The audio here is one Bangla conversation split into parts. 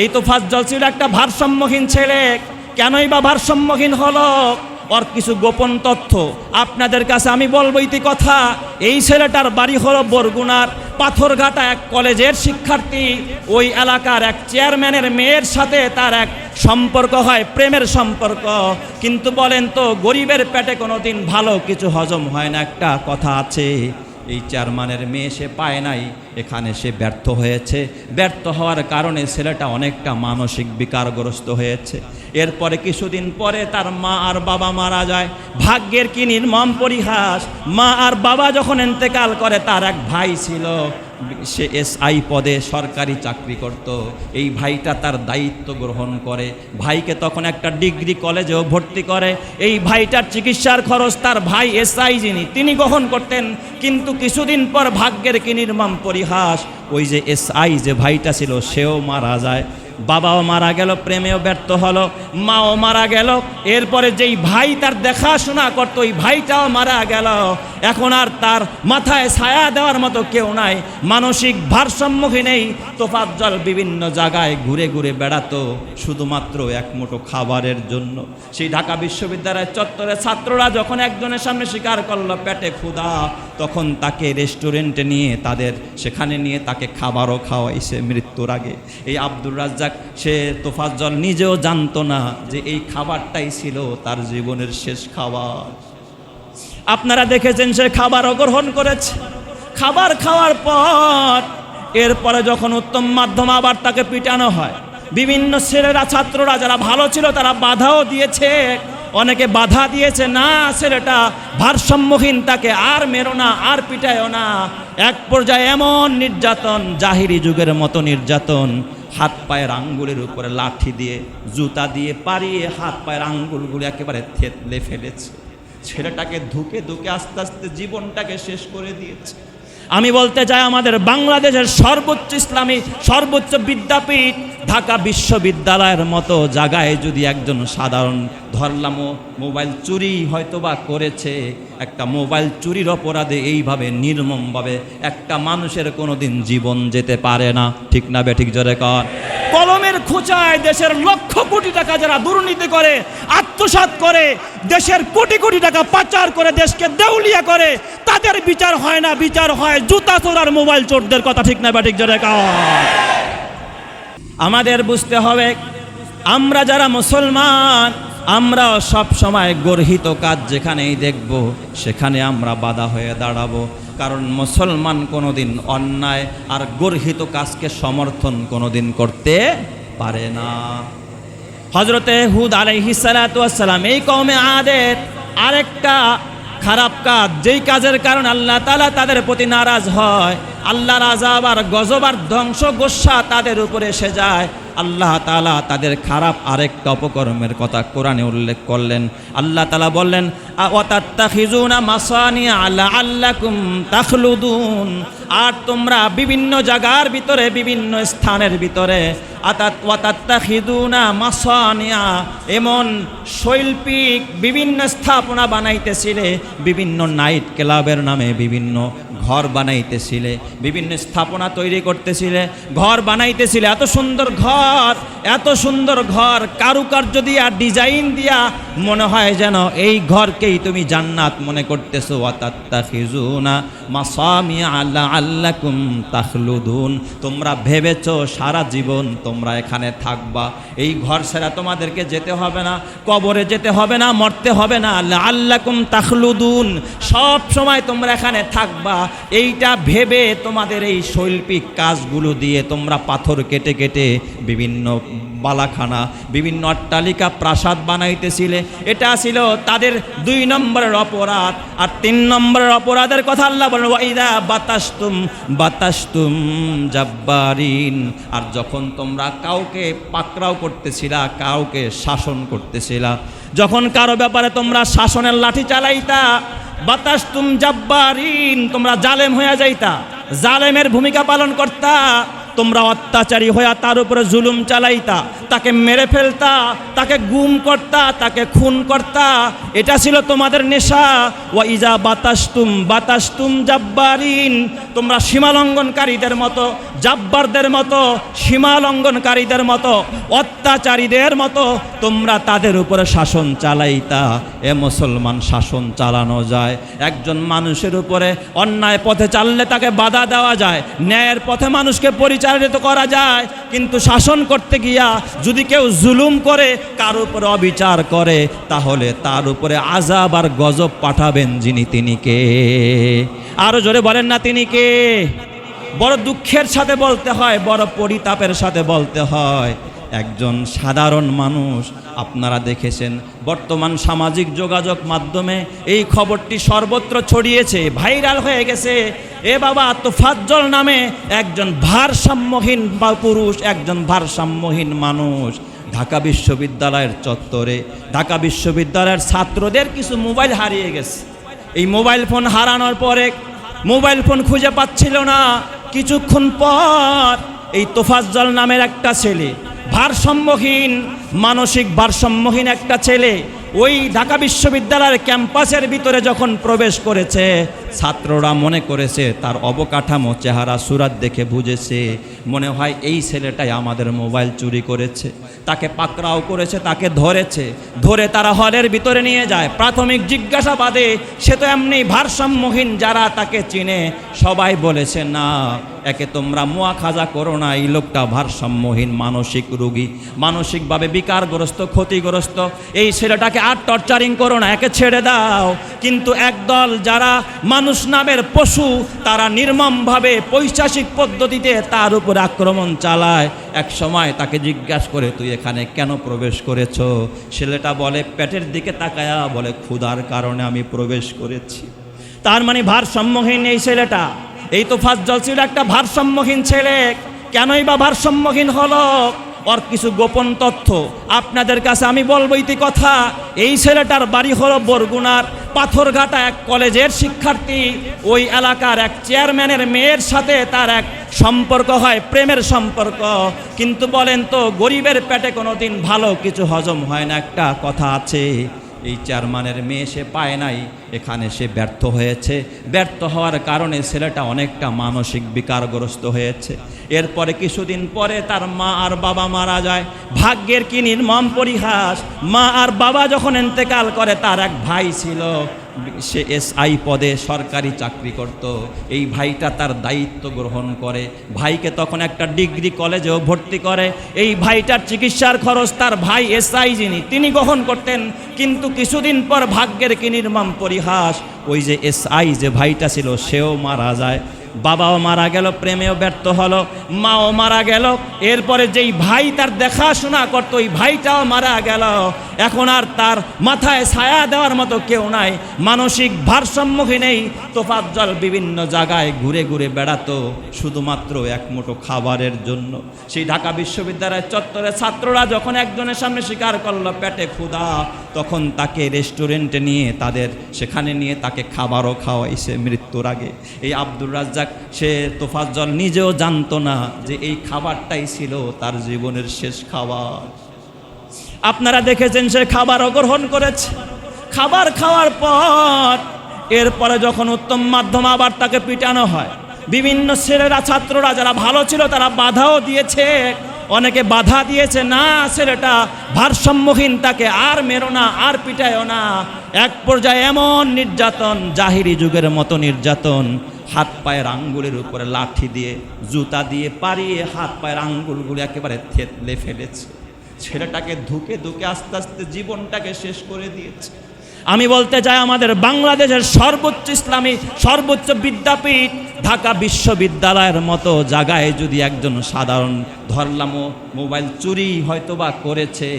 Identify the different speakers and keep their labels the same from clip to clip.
Speaker 1: এই তো ফাজ্জল ছিল একটা ভারসাম্যহীন ছেলে। কেনই বা ভারসাম্যহীন হলো? ওর কিছু গোপন তথ্য। আপনাদের কাছে আমি বলব ইতি কথা। এই ছেলেটার বাড়ি হলো বরগুনার পাথরঘাটা এক কলেজের শিক্ষার্থী। ওই এলাকার এক চেয়ারম্যানের মেয়ের সাথে তার এক সম্পর্ক হয়, প্রেমের সম্পর্ক। কিন্তু বলেন তো, গরিবের পেটে কোনো দিন ভালো কিছু হজম হয় না, একটা কথা আছে। এই চেয়ারম্যানের মেয়ে সে পায় নাই, এখানে সে ব্যর্থ হয়েছে। ব্যর্থ হওয়ার কারণে ছেলেটা অনেকটা মানসিক বিকারগ্রস্ত হয়েছে। এরপরে কিছুদিন পরে তার মা আর বাবা মারা যায়। ভাগ্যের কি নির্মম পরিহাস? মা আর বাবা যখন ইন্তেকাল করে, তার এক ভাই ছিল। সে এসআই পদে সরকারি চাকরি করত। এই ভাইটা তার দায়িত্ব গ্রহণ করে। ভাইকে তখন একটা ডিগ্রি কলেজেও ভর্তি করে। এই ভাইটার চিকিৎসার খরচ তার ভাই এসআই যিনি, তিনি গ্রহণ করতেন। কিন্তু কিছুদিন পর ভাগ্যের কি নির্মম পরিহাস, ওই যে এসআই যে ভাইটা ছিল, সেও মারা যায়। বাবাও মারা গেল, প্রেমেও ব্যর্থ হলো, মাও মারা গেল। এরপরে যেই ভাই তার দেখাশোনা করতো, ওই ভাইটাও মারা গেল। এখন আর তার মাথায় ছায়া দেওয়ার মতো কেউ নাই, মানসিক ভারসাম্যহীন এই তোফাজ্জল বিভিন্ন জায়গায় ঘুরে ঘুরে বেড়াতো, শুধুমাত্র এক মুঠো খাবারের জন্য। সেই ঢাকা বিশ্ববিদ্যালয়ের চত্বরে ছাত্ররা যখন একজনের সামনে স্বীকার করল, পেটে ক্ষুধা, তখন তাকে রেস্টুরেন্টে নিয়ে তাদের, সেখানে নিয়ে তাকে খাবারও খাওয়াইছে মৃত্যুর আগে। এই আব্দুর রাজ্জাক সে তোফাজ্জল নিজেও জানতো না যে এই খাবারটাই ছিল তার জীবনের শেষ খাবার। আপনারা দেখেছেন সে খাবারও গ্রহণ করেছে। খাবার খাওয়ার পর এরপরে যখন উত্তম মাধ্যম আবার তাকে পিটানো হয়, বিভিন্ন ছেলেরা, ছাত্ররা যারা ভালো ছিল তারা বাধাও দিয়েছে। অনেকে বাধা দিয়েছে, না, ছেলেটা ভারসাম্যহীন, তাকে আর মেরো না, আর পিটায়ও না। এক পর্যায়ে এমন নির্যাতন, জাহিরি যুগের মতো নির্যাতন হাত পায়ের আঙ্গুলের উপরে লাঠি দিয়ে, জুতা দিয়ে পারিয়ে হাত পায়ের আঙ্গুলগুলো একেবারে থেতলে ফেলেছে। ছেলেটাকে ধুকে ধুকে আস্তে আস্তে জীবনটাকে শেষ করে দিয়েছে। আমি বলতে চাই, আমাদের বাংলাদেশের সর্বোচ্চ ইসলামী, সর্বোচ্চ বিদ্যাপীঠ ঢাকা বিশ্ববিদ্যালয়ের মতো জায়গায় যদি একজন সাধারণ ধরলাম মোবাইল চুরি হয়তোবা করেছে একটা মোবাইল চুরির অপরাধে এইভাবে নির্মমভাবে একটা মানুষের কোনোদিন জীবন যেতে পারে না। ঠিক না বে, ঠিক জোরে কর। কলমের খোঁচায় দেশের লক্ষ কোটি টাকা যারা দুর্নীতি করে, আত্মসাৎ করে, দেশের কোটি কোটি টাকা পাচার করে, দেশকে দেউলিয়া করে, তাদের বিচার হয় না, বিচার হয় জুতা চোরার মোবাইল চোরদের কথা, ঠিক না ব্যাটিক জোরে কর। আমাদের বুঝতে হবে, আমরা যারা মুসলমান আমরাও সব সময় গর্হিত কাজ যেখানেই দেখব, সেখানে আমরা বাধা হয়ে দাঁড়াবো। কারণ মুসলমান কোনোদিন অন্যায় আর গর্হিত কাজকে সমর্থন কোনোদিন করতে পারে না। হজরতে হুদ আলাইহিসালাম এই কমে আদের আরেকটা খারাপ কাজ, যেই কাজের কারণে আল্লাহ তালা তাদের প্রতি নারাজ হয়। আল্লাহর আজাব আর গজব আর ধ্বংস গোসা তাদের উপরে এসে যায়। আল্লাহ তালা তাদের খারাপ আরেকটা অপকর্মের কথা কোরআনে উল্লেখ করলেন। আল্লাহ তালা বললেন আর তোমরা বিভিন্ন জায়গার ভিতরে, বিভিন্ন স্থানের ভিতরে মাসানিয়া। এমন শৈল্পিক বিভিন্ন স্থাপনা বানাইতেছিলে, বিভিন্ন নাইট ক্লাবের নামে বিভিন্ন ঘর বানাইতেছিলে, বিভিন্ন স্থাপনা তৈরি করতেছিলে, ঘর বানাইতেছিলে। এত সুন্দর ঘর, এত সুন্দর ঘর, কারুকার্য দিয়া, ডিজাইন দিয়া, মনে হয় যেন এই ঘরকেই তুমি জান্নাত মনে করতেছো। ওয়াতাত্তাখিজুনা মাসামিয়া আল্লাহ আল্লাহ আল্লাকুম তাখলুদুন। তোমরা ভেবেছো সারা জীবন তোমরা এখানে থাকবা। এই ঘর সেরা তোমাদেরকে যেতে হবে না, কবরে যেতে হবে না, মরতে হবে না। আল্লাকুম তাখলুদুন। সব সময় তোমরা এখানে থাকবা। এইটা ভেবে তোমাদের এই শৈল্পিক কাজগুলো দিয়ে তোমরা পাথর কেটে কেটে বিভিন্ন বালাখানা। বিভিন্ন অট্টালিকা প্রাসাদ বানাইতেছিলে। এটা ছিল তাদের দুই নম্বরের অপরাধ। আর তিন নম্বরের অপরাধের কথা আল্লাহ বলেন, ওয়াইদা বাতাস্তুম বাতাস্তুম জাব্বারিন। আর যখন তোমরা কাউকে পাকড়াও করতেছিলা, কাউকে শাসন করতেছিলা, যখন কারও ব্যাপারে তোমরা শাসনের লাঠি চালাইতা, বাতাস্তুম জাব্বারিন, তোমরা জালেম হয়ে যাইতা, জালেমের ভূমিকা পালন করতা তোমরা অত্যাচারী হইয়া তার উপরে জুলুম চালাইতা। তাকে মেরে ফেলতা, তাকে গুম করতা, তাকে খুন করতা, এটা ছিল তোমাদের নেশা। ও ইজা বাতাসতুম বাতাসতুম জাব্বারিন। তোমরা সীমালঙ্ঘনকারীদের মতো, জাব্বারদের মতো, সীমালঙ্ঘনকারীদের মতো, অত্যাচারীদের মতো তোমরা তাদের উপরে শাসন চালাইতা। এ মুসলমান শাসন চালানো যায়। একজন মানুষের উপরে অন্যায় পথে চাললে তাকে বাধা দেওয়া যায়। ন্যায়ের পথে মানুষকে পরিচালিত করা যায়, কিন্তু শাসন করতে গিয়া যদি কেউ জুলুম করে, কার উপরে অবিচার করে, তাহলে তার উপরে আজাব আর গজব পাঠাবেন যিনি তিনি কে? আরও জোরে বলেন না তিনি কে? বড় দুঃখের সাথে বলতে হয়, বড় পরিতাপের সাথে বলতে হয়। একজন সাধারণ মানুষ, আপনারা দেখেছেন, বর্তমান সামাজিক যোগাযোগ মাধ্যমে এই খবরটি সর্বত্র ছড়িয়েছে, ভাইরাল হয়ে গেছে। এ বাবা তোফাজ্জল নামে একজন ভারসাম্যহীন বা পুরুষ, একজন ভারসাম্যহীন মানুষ। ঢাকা বিশ্ববিদ্যালয়ের চত্বরে, ঢাকা বিশ্ববিদ্যালয়ের ছাত্রদের কিছু মোবাইল হারিয়ে গেছে। এই মোবাইল ফোন হারানোর পরে মোবাইল ফোন খুঁজে পাচ্ছিল না। কিছুক্ষণ পর এই তোফাজ্জল নামের একটা ছেলে ভারসাম্যহীন, মানসিক ভারসাম্যহীন একটা ছেলে ওই ঢাকা বিশ্ববিদ্যালয়ের ক্যাম্পাসের ভিতরে যখন প্রবেশ করেছে, ছাত্ররা মনে করেছে তার অবকাঠামো, চেহারা, সুরাত দেখে বুঝেছে। মনে হয় এই ছেলেটাই আমাদের মোবাইল চুরি করেছে। তাকে পাকড়াও করেছে, তাকে ধরেছে। ধরে তারা হলের ভিতরে নিয়ে যায়। প্রাথমিক জিজ্ঞাসাবাদে সে তো এমনি ভারসাম্যহীন যারা তাকে চিনে, সবাই বলেছে, না একে তোমরা মোয়া খাজা করো না। এই লোকটা ভারসাম্যহীন, মানসিক রুগী, মানসিকভাবে বিকারগ্রস্ত, ক্ষতিগ্রস্ত। এই ছেলেটাকে আর টর্চারিং করো না, একে ছেড়ে দাও। কিন্তু একদল যারা মানুষ নামের পশু, তারা নির্মমভাবে পৈশাসিক পদ্ধতিতে তার উপর আক্রমণ চালায়। এক সময় তাকে জিজ্ঞাসা করে, তুই এখানে কেন প্রবেশ করেছ? ছেলেটা বলে, পেটের দিকে তাকায়া বলে, ক্ষুধার কারণে আমি প্রবেশ করেছি। তার মানে ভারসাম্যহীন এই ছেলেটা। এই তো ফাজ্জল ছিল একটা ভারসাম্যহীন ছেলে। কেনই বা ভারসাম্যহীন হলো? ওর কিছু গোপন তথ্য। আপনাদের কাছে আমি বলব ইতি কথা। এই ছেলেটার বাড়ি হলো বরগুনার পাথরঘাটা এক কলেজের শিক্ষার্থী। ওই এলাকার এক চেয়ারম্যানের মেয়ের সাথে তার এক সম্পর্ক হয়, প্রেমের সম্পর্ক। কিন্তু বলেন তো, গরিবের পেটে কোনোদিন ভালো কিছু হজম হয় না, একটা কথা আছে। এই চেয়ারম্যানের মেয়ে সে পায় নাই, এখানে সে ব্যর্থ হয়েছে। ব্যর্থ হওয়ার কারণে ছেলেটা অনেকটা মানসিক বিকারগ্রস্ত হয়েছে। এরপরে কিছুদিন পরে তার মা আর বাবা মারা যায়। ভাগ্যের কি নির্মম পরিহাস? মা আর বাবা যখন এন্তেকাল করে, তার এক ভাই ছিল। সে এস আই পদে সরকারি চাকরি করত। এই ভাইটা তার দায়িত্ব গ্রহণ করে। ভাইকে তখন একটা ডিগ্রি কলেজেও ভর্তি করে। এই ভাইটার চিকিৎসার খরচ তার ভাই এস আই যিনি, তিনি গ্রহণ করতেন। কিন্তু কিছুদিন পর ভাগ্যের কি নির্মম পরিহাস, ওই যে এস আই যে ভাইটা ছিল, সেও মারা যায়। বাবাও মারা গেল, প্রেমেও ব্যর্থ হলো, মাও মারা গেল। এরপরে যেই ভাই তার দেখাশোনা করতো, ওই ভাইটাও মারা গেল। এখন আর তার মাথায় ছায়া দেওয়ার মতো কেউ নাই, মানসিক ভারসাম্যহীনেই তোফাজ্জল বিভিন্ন জায়গায় ঘুরে ঘুরে বেড়াতো, শুধুমাত্র এক মুঠো খাবারের জন্য। সেই ঢাকা বিশ্ববিদ্যালয়ের চত্বরে ছাত্ররা যখন একজনের সামনে স্বীকার করল, পেটে ক্ষুধা তখন তাকে রেস্টুরেন্টে নিয়ে তাদের, সেখানে নিয়ে তাকে খাবারও খাওয়াইছে মৃত্যুর আগে। এই আব্দুর রাজ্জাক, সে তোফাজ্জল নিজেও জানতো না যে এই খাবারটাই ছিল তার জীবনের শেষ খাবার। আপনারা দেখেছেন সে খাবারও গ্রহণ করেছে। খাবার খাওয়ার পর, এরপরে যখন উত্তম মাধ্যম আবার তাকে পিটানো হয়, বিভিন্ন ছেলেরা, ছাত্ররা যারা ভালো ছিল তারা বাধাও দিয়েছে। অনেকে বাধা দিয়েছে, না, ছেলেটা ভারসাম্যহীন, তাকে আর মেরো না, আর পিটায়ও না। এক পর্যায়ে এমন নির্যাতন, জাহিরি যুগের মতো নির্যাতন, হাত পায়ের আঙ্গুলের উপরে লাঠি দিয়ে, জুতা দিয়ে পারিয়ে হাত পায়ের আঙ্গুলগুলো একেবারে থেতলে ফেলেছে। ছেলেটাকে ধুকে ধুকে আস্তে আস্তে জীবনটাকে শেষ করে দিয়েছে। আমি বলতে চাই, আমাদের বাংলাদেশের সর্বোচ্চ ইসলামী, সর্বোচ্চ বিদ্যাপীঠ, ঢাকা বিশ্ববিদ্যালয়ের মতো জায়গায় যদি একজন সাধারণ ধরলামও মোবাইল চুরি হয়তোবা করেছে।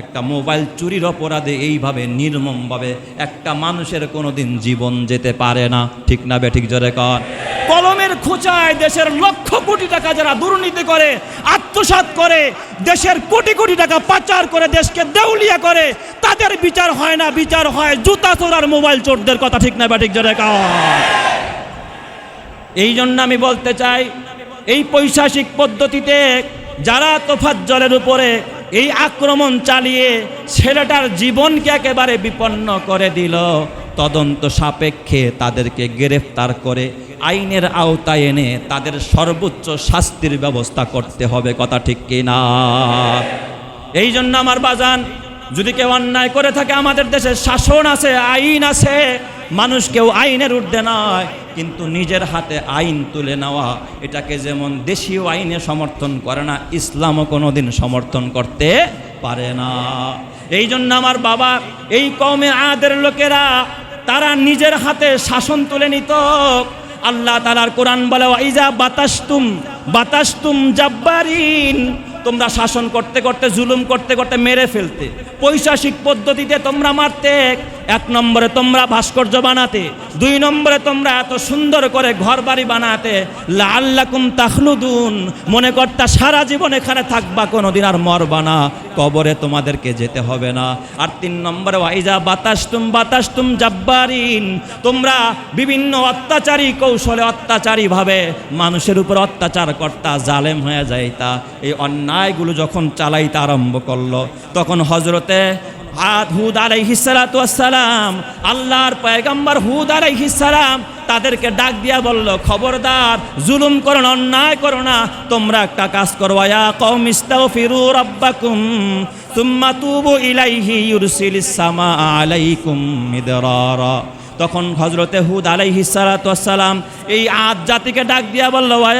Speaker 1: একটা মোবাইল চুরির অপরাধে এইভাবে নির্মমভাবে একটা মানুষের কোনোদিন জীবন যেতে পারে না। ঠিক না বে, ঠিক জোরে কর কলমের খোঁচায় দেশের লক্ষ কোটি টাকা যারা দুর্নীতি করে, আত্মসাৎ করে, দেশের কোটি কোটি টাকা পাচার করে, দেশকে দেউলিয়া করে, তাদের বিচার হয় না, বিচার হয় জুতা চোরার মোবাইল চোরদের কথা। ঠিক না বা, ঠিক জোরে কর এই জন্য আমি বলতে চাই এই পৈশাসিক পদ্ধতিতে যারা তোফাত জলের উপরে এই আক্রমণ চালিয়ে ছেলেটার জীবনকে একেবারে বিপন্ন করে দিল, তদন্ত সাপেক্ষে তাদেরকে গ্রেফতার করে আইনের আওতায় এনে তাদের সর্বোচ্চ শাস্তির ব্যবস্থা করতে হবে, কথা ঠিক কিনা এই জন্য আমার বাজান, যদি কেউ অন্যায় করে থাকে, আমাদের দেশে শাসন আছে, আইন আছে মানুষ কেউ আইনের ঊর্ধ্বে নয়, কিন্তু নিজের হাতে আইন তুলে নেওয়া, এটাকে যেমন দেশীয় আইনে সমর্থন করে না, ইসলামও কোনোদিন সমর্থন করতে পারে না। এই জন্য আমার বাবা, এই কমে আদের লোকেরা, তারা নিজের হাতে শাসন তুলে নিত। আল্লাহ তালার কোরআন বলে ইজা বাতাস্তুম বাতাস্তুম জাব্বারিন। তোমরা শাসন করতে করতে, জুলুম করতে করতে মেরে ফেলতে পৈশাসিক পদ্ধতিতে তোমরা মারতে। এক নম্বরে তোমরা ভাস্কর্য বানাতে, দুই নম্বরে তোমরা এত সুন্দর করে ঘর বাড়ি বানাতে লাল্লাকুম তাখলুদুন। মনে করতা, সারা জীবন এখানে থাকবা, কোনোদিন আর মরবা না। কবরে তোমাদেরকে যেতে হবে না। আর তিন নম্বরে ওয়াইজা বাতাসতুম বাতাসতুম জাব্বারিন। তোমরা বিভিন্ন অত্যাচারী কৌশলে অত্যাচারী ভাবে মানুষের উপর অত্যাচার কর্তা, জালেম হয়ে যাইতা। এই অন্যায়গুলো যখন চালাইতে আরম্ভ করল, তখন হজরতে আদ হুদ আলাইহিসালাম আল্লাহর পয়গম্বর হুদ আলাইহিসালাম তাদেরকে ডাক দিয়া বলল, খবরদার, জুলুম করো না, অন্যায় করো না, তোমরা একটা কাজ করো, আয়া কম ইস্তাও ফিরু রব্বাকুম তুম্মা তুবু ইলাইহি ইউরসিল সামা আলাইকুম মিদরারা। তখন হজরতে হুদ আলাইহিসালাম এই আদ জাতিকে ডাক দিয়া বলল, ওয়া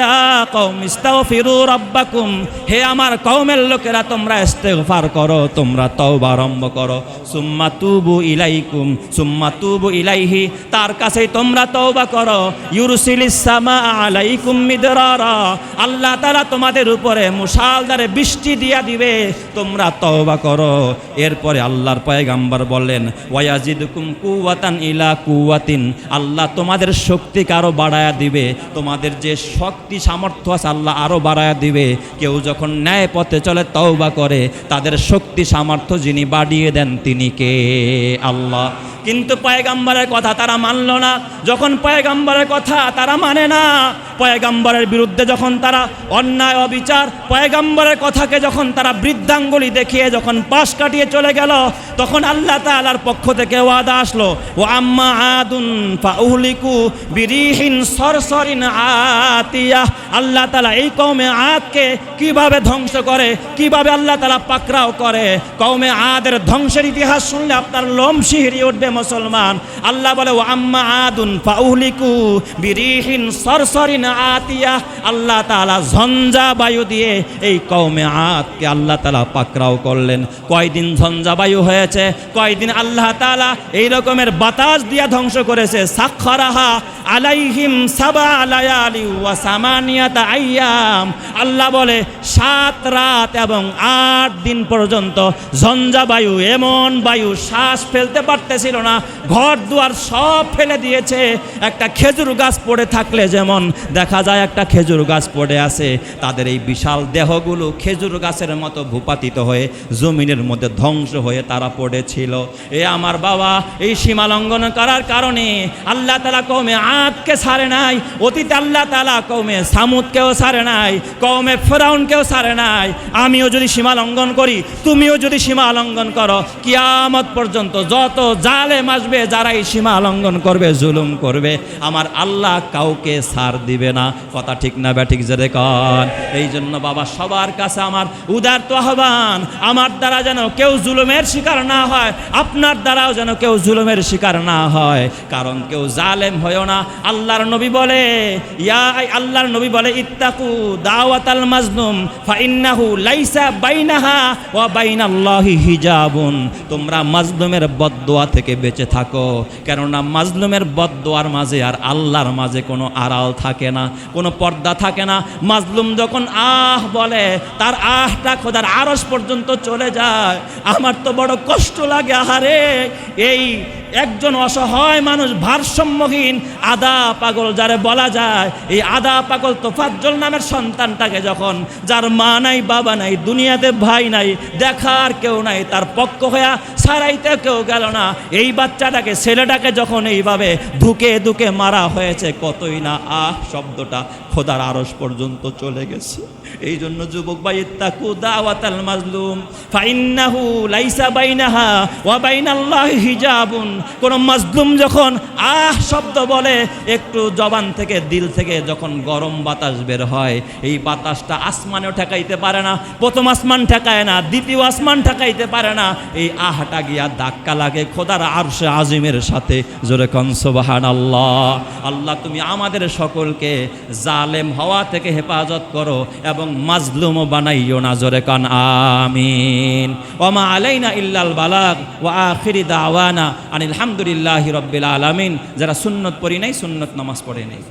Speaker 1: কওম ইস্তাগফিরু রাব্বাকুম, হে আমার কওমের লোকেরা, তোমরা ইস্তেগফার করো, তোমরা তওবা আরম্ভ করো। সুম্মা তুবু ইলাইকুম, সুম্মা তুবু ইলাইহি, তার কাছেই তোমরা তওবা করো। ইউরসিলিস সামা আলাইকুম আল্লাহ তাআলা তোমাদের উপরে মুষালধারে বৃষ্টি দিয়া দিবে, তোমরা তওবা করো। এরপরে আল্লাহর পয়গাম্বর বললেন ওয়াজিদুকুম কুওয়াতান ইলা কুওয়াতিন আল্লাহ তোমাদের শক্তিকে আরও বাড়ায়া দিবে। তোমাদের যে শক্তি সামর্থ্য আছে আল্লাহ আরও বাড়ায়া দিবে। কেউ যখন ন্যায় পথে চলে, তওবা করে, তাদের শক্তি সামর্থ্য যিনি বাড়িয়ে দেন, তিনি কে? আল্লাহ। কিন্তু পায়গাম্বারের কথা তারা মানল না। যখন পায়গাম্বারের কথা তারা মানে না পয়গাম্বরের বিরুদ্ধে যখন তারা অন্যায়, অবিচার, পয়গাম্বরের কথাকে যখন তারা বৃদ্ধাঙ্গুলি দেখিয়ে যখন পাশ কাটিয়ে চলে গেল, তখন আল্লাহ তাআলার পক্ষ থেকে ওয়াদা আসলো ও আম্মা আদুন ফাউহলিকু বিরিহিন সরসরিন আতিয়া। আল্লাহ তাআলা এই কওমে আদকে কীভাবে ধ্বংস করে, কীভাবে আল্লাহ তাআলা পাকরাও করে? কওমে আদের ধ্বংসের ইতিহাস শুনলে আপনার লোম শিহরি উঠবে মুসলমান। আল্লাহ বলে আম্মা আদুন ফাউহলিকু বিরিহিন সরসরিন আতিয়া। আল্লাহ তাআলা ঝঞ্ঝা বায়ু দিয়ে এই কওমে আদকে আল্লাহ তালা পাকরাও করলেন। কয়দিন ঝঞ্ঝা বায়ু হয়েছে? কয়দিন আল্লাহ তালা এই রকমের বাতাস দিয়া ধ্বংস করেছে? সাক্ষরাহা আলাইহিম সাবা লায়ালি ওয়া সামানিয়াতা আইয়াম। আল্লাহ বলে, সাত রাত এবং আট দিন পর্যন্ত ঝঞ্ঝা বায়ু এমন বায়ু শ্বাস ফেলতে পারতেছিল না। ঘর দুয়ার সব ফেলে দিয়েছে। একটা খেজুর গাছ পড়ে থাকলে যেমন দেখা যায় একটা খেজুর গাছ পড়ে আছে, তাদের এই বিশাল দেহগুলো খেজুর গাছের মতো ভূপাতিত হয়ে জমিনের মধ্যে ধ্বংস হয়ে তারা পড়েছিল। এ আমার বাবা, এই সীমা লঙ্ঘন করার কারণে আল্লাহ তালা কৌমে আঁতকে ছাড়ে নাই, অতীত আল্লাহ তালা কৌমে সামুদকেও ছাড়ে নাই কৌমে ফেরাউনকেও ছাড়ে নাই। আমিও যদি সীমা লঙ্ঘন করি, তুমিও যদি সীমা লঙ্ঘন করো, কিয়ামত পর্যন্ত যত জালে আসবে যারা এই সীমা লঙ্ঘন করবে, জুলুম করবে, আমার আল্লাহ কাউকে সার দিবে না। কথা ঠিক না ব্যাঠিক যে দেখন এই জন্য বাবা, সবার কাছে আমার উদার তো আহ্বান, আমার দ্বারা যেন কেউ জুলুমের শিকার না হয়, আপনার দ্বারাও যেন কেউ জুলুমের শিকার না হয়। কারণ কেউ জালেম হয়েও না। আল্লাহর নবী বলে, ইয়া আল্লাহর নবী বলে, ইত্তাকু দাওয়াতাল মাজলুম ফাইন্নাহু লাইসা বাইনাহা ওয়া বাইনাল্লাহি হিজাবুন। তোমরা মাজলুমের বদদোয়া থেকে বেঁচে থাকো। কেননা মাজলুমের বদদোয়ার মাঝে আর আল্লাহর মাঝে কোনো আড়াল থাকে না, কোনো পর্দা থাকে না। মাজলুম যখন আহ বলে, তার আহটা খোদার আড়স পর্যন্ত চলে যায়। আমার তো বড় কষ্ট লাগে, আহারে, এই একজন অসহায় মানুষ ভারসাম্যহীন আদা পাগল যারে বলা যায়, এই আদা পাগল তোফাজ্জল নামের সন্তানটাকে যখন, যার মা নাই, বাবা নাই, দুনিয়াতে ভাই নাই, দেখার কেউ নাই, তার পক্ষ হইয়া সারাইতে কেউ গেল না, এই বাচ্চাটাকে, ছেলেটাকে যখন এইভাবে ধুকে ধুকে মারা হয়েছে, কতই না, আহ, শব্দটা খোদার আরস পর্যন্ত চলে গেছে। এই জন্য যুবক ভাই, ইত্তাকু দাওয়াতাল মাজলুম। ফাইন্নাহু লাইসা বাইনাহা ওয়া বাইনাল্লাহি হিজাবুন। কোন মাজলুম যখন আহ শব্দ বলে, একটু জবান থেকে, দিল থেকে যখন গরম বাতাস বের হয়, এই বাতাসটা আসমানেও ঠেকাইতে পারে না, প্রথম আসমান ঠেকায় না, দ্বিতীয় আসমান ঠেকাইতে পারে না। এই আহটা গিয়া ধাক্কা লাগে খোদার আরশে আজিমের সাথে। জোরে কন, সুবহানাল্লাহ। আল্লাহ, তুমি আমাদের সকলকে জালেম হওয়া থেকে হেফাজত করো এবং মাজলুম বানাইও না জোরে কান, আমিন। ওমা আলাইনা ইল্লাল বালাক ও আখিরি দাওয়ানা আনিল হামদুলিল্লাহি রব্বিল আলামিন। যারা সুন্নত পড়ি নাই, সুন্নত নামাজ পড়ে নাই।